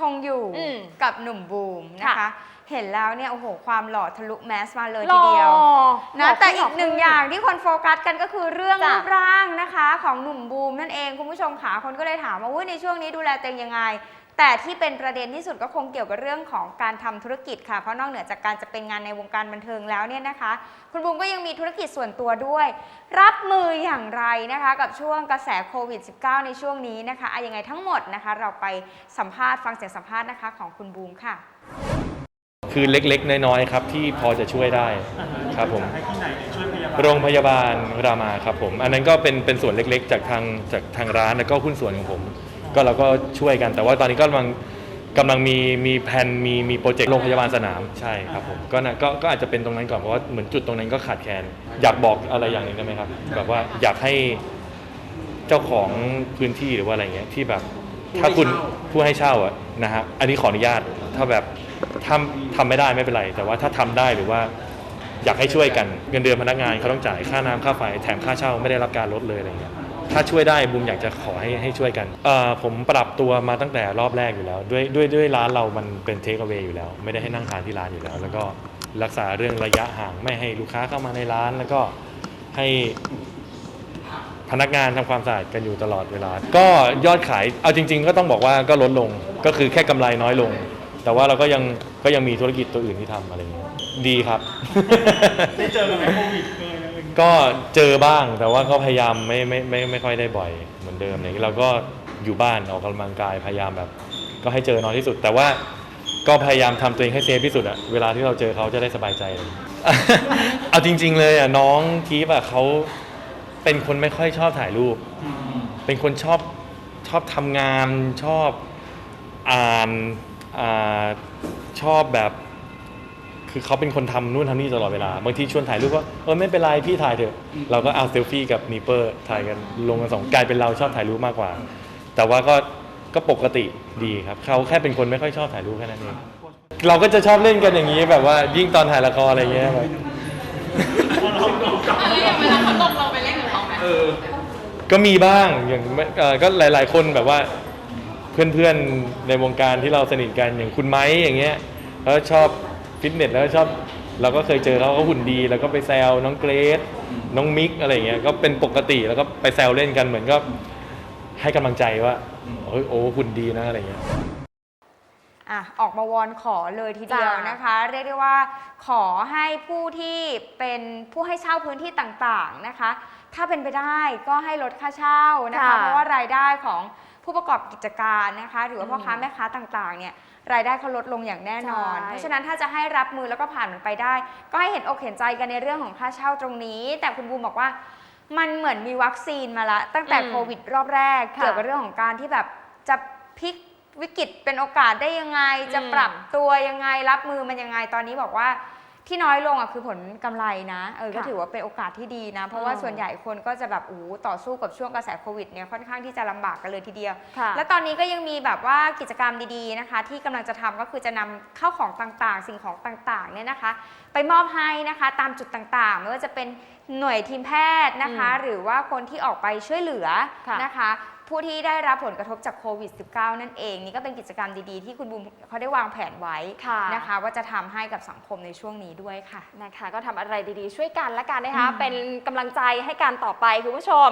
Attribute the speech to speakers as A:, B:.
A: คงอยู่กับหนุ่มบูมนะ
B: คะ
A: เห็นแล้วเนี่ยโอ้โหความหล่อทะลุแมสมาเลย
B: หล่
A: ที
B: อ
A: เดียว
B: หล่
A: นะ
B: อ
A: แต่
B: ขึ้
A: อีกหนึ่งอย่างที่คนโฟกัสกันก็คือเรื่อง
B: จ้ะ
A: รูปร่างนะคะ ของหนุ่มบูมนั่นเองคุณผู้ชมขาคนก็เลยถามว่าอุ๊ยในช่วงนี้ดูแลตัวเองยังไง แต่ที่เป็นประเด็นที่สุดก็คงเกี่ยวกับเรื่องของการทำธุรกิจค่ะ เพราะนอกเหนือจากการจะเป็นงานในวงการบันเทิงแล้วเนี่ยนะคะ คุณบูมก็ยังมีธุรกิจส่วนตัวด้วย รับมืออย่างไรนะคะ กับช่วงกระแสโควิด -19 ในช่วงนี้นะคะอะยังไงทั้งหมดนะคะ เราไปสัมภาษณ์ฟังเสียงสัมภาษณ์นะคะของคุณบูมค่ะ
C: คือเล็กๆ น้อยๆครับที่พอจะช่วยได้ครับผม
D: ให้ที่ไหนช่วยพยาบาล
C: โรงพยาบาลรามาครับผม อันนั้นก็เป็นเป็นส่วนเล็กๆ จากทางจากทางร้านแล้วก็หุ้นส่วนของผม ก็เราก็ช่วยกัน แต่ว่าตอนนี้ก็กำลังกำลังมีมีแผนมีมีโปรเจกต์โรงพยาบาลสนามใช่ครับผมก็นะก็ก็อาจจะเป็นตรงนั้นก่อนเพราะว่าเหมือนจุดตรงนั้นก็ขาดแคลนอยากบอกอะไรอย่างหนึ่งได้ไหมครับแบบว่าอยากให้เจ้าของพื้นที่หรือว่าอะไรเงี้ยที่แบบ ถ้าคุณผู้ให้เช่าอะนะฮะอันนี้ขออนุญาตถ้าแบบ ทำทำไม่ได้ไม่เป็นไร แต่ว่าถ้าทำได้หรือว่าอยากให้ช่วยกันเงินเดือนพนักงานเขาต้องจ่ายค่าน้ำค่าไฟแถมค่าเช่าไม่ได้รับการลดเลยอะไรเงี้ยถ้าช่วยได้บุมอยากจะขอให้ให้ช่วยกันเอ่อผมปรับตัวมาตั้งแต่รอบแรกอยู่แล้ว ด้วยด้วยด้วยร้านเรามันเป็นเทคเอา a y อยู่แล้ว ไม่ได้ให้นั่งทานที่ร้านอยู่แล้ว แล้วก็รักษาเรื่องระยะห่างไม่ให้ลูกค้าเข้ามาในร้าน แล้วก็ให้พนักงานทำความสะอาดกันอยู่ตลอดเวลา ก็ยอดขายเอาจริง ๆ ก็ต้องบอกว่าก็ลดลงก็คือแค่กำไรน้อยลง แต่ว่าเราก็ยังก็ยังมีธุรกิจตัวอื่นที่ทำอะไรเงี้ยดีครับ
D: ได้เจอกันไหมโควิดเอออะไรอย่างเงี้ย
C: ก็เจอบ้างแต่ว่าก็พยายามไม่ไม่ไม่ไม่ค่อยได้บ่อยเหมือนเดิมอะไรอย่างเงี้ยเราก็อยู่บ้านออกกำลังกายพยายามแบบ ก็ให้เจอน้อยที่สุด แต่ว่าก็พยายามทำตัวเองให้เซฟที่สุดอะเวลาที่เราเจอเขาจะได้สบายใจเลย เอาจริง ๆ เลยอะน้องทีฟอะเขาเป็นคนไม่ค่อยชอบถ่ายรูป
D: อืม
C: เป็นคนชอบชอบทำงานชอบอ่านอา ชอบแบบ คือเขาเป็นคนทำนู่นทำนี่ตลอดเวลา บางทีชวนถ่ายรูปว่าเออไม่เป็นไรพี่ถ่ายเถอะ เราก็เอาเซลฟี่กับนีเปอร์ถ่ายกันลงกันสองกลายเป็นเราชอบถ่ายรูปมากกว่า แต่ว่าก็ก็ปกติดีครับเขาแค่เป็นคนไม่ค่อยชอบถ่ายรูปแค่นั้นเองเราก็จะชอบเล่นกันอย่างนี้แบบว่ายิ่งตอนถ่ายละครอะไรเงี้ยแบบ
D: เออ
C: ก็มีบ้างอย่างไม่เอ่อก็หลาย ๆ คนแบบว่า เพื่อนๆในวงการที่เราสนิทกันอย่างคุณไม้อย่างเงี้ยเขาชอบฟิตเนสแล้วก็ชอบเราก็เคยเจอเขาเขาหุ่นดี แล้วก็ไปแซวน้องเกรซน้องมิกอะไรอย่างเงี้ยก็เป็นปกติแล้วก็ไปแซวเล่นกันเหมือนก็ให้กำลังใจว่าเฮ้ยโอ้หุ่นดีนะอะไรเงี้ย
A: อะออกมาวอนขอเลยทีเดียว
B: จ้ะ
A: นะคะ เรียกได้ว่าขอให้ผู้ที่เป็นผู้ให้เช่าพื้นที่ต่างๆนะคะ ถ้าเป็นไปได้ก็ให้ลดค่าเช่านะคะ
B: ค่ะ
A: เพราะว่ารายได้ของ ผู้ประกอบกิจการนะคะหรือว่าพ่อค้า
B: อืม
A: แม่ค้าต่างๆเนี่ยรายได้เขาลดลงอย่างแน่นอน
B: ใช่
A: เพราะฉะนั้นถ้าจะให้รับมือแล้วก็ผ่านมันไปได้ ก็ให้เห็นอกเห็นใจกันในเรื่องของค่าเช่าตรงนี้ แต่คุณบูมบอกว่า มันเหมือนมีวัคซีนมาละตั้งแต่
B: อืม
A: โควิดรอบแรก
B: ค่ะ
A: เกี่ยวกับเรื่องของการที่แบบจะพลิกวิกฤตเป็นโอกาสได้ยังไง จะ
B: อืม
A: ปรับตัวยังไงรับมือมันยังไงตอนนี้บอกว่า ที่น้อยลงอะคือผลกำไรนะเออก็
B: ค่ะ
A: ถือว่าเป็นโอกาสที่ดีนะ เพราะว่า
B: อืม
A: ส่วนใหญ่คนก็จะแบบโอ้โหต่อสู้กับช่วงกระแสโควิดเนี่ยค่อนข้างที่จะลำบากกันเลยทีเดียว
B: ค่ะ
A: และตอนนี้ก็ยังมีแบบว่ากิจกรรมดีๆนะคะ ที่กำลังจะทำก็คือจะนำเข้าวของต่างๆ สิ่งของต่างๆเนี่ยนะคะ ไปมอบให้นะคะตามจุดต่างๆไม่ว่าจะเป็นหน่วยทีมแพทย์นะคะ
B: อืม
A: หรือว่าคนที่ออกไปช่วยเหลือ
B: ค่ะ
A: นะคะ ผู้ที่ได้รับผลกระทบจากโควิด -19 นั่นเอง นี่ก็เป็นกิจกรรมดีๆ ที่คุณบูมเขาได้วางแผนไว้
B: ค่ะ
A: นะคะ ว่าจะทำให้กับสังคมในช่วงนี้ด้วยค่ะ
B: นะคะ ก็ทำอะไรดีๆ ช่วยกันและกันนะคะ
A: อืม
B: เป็นกำลังใจให้กันต่อไปคุณผู้ชม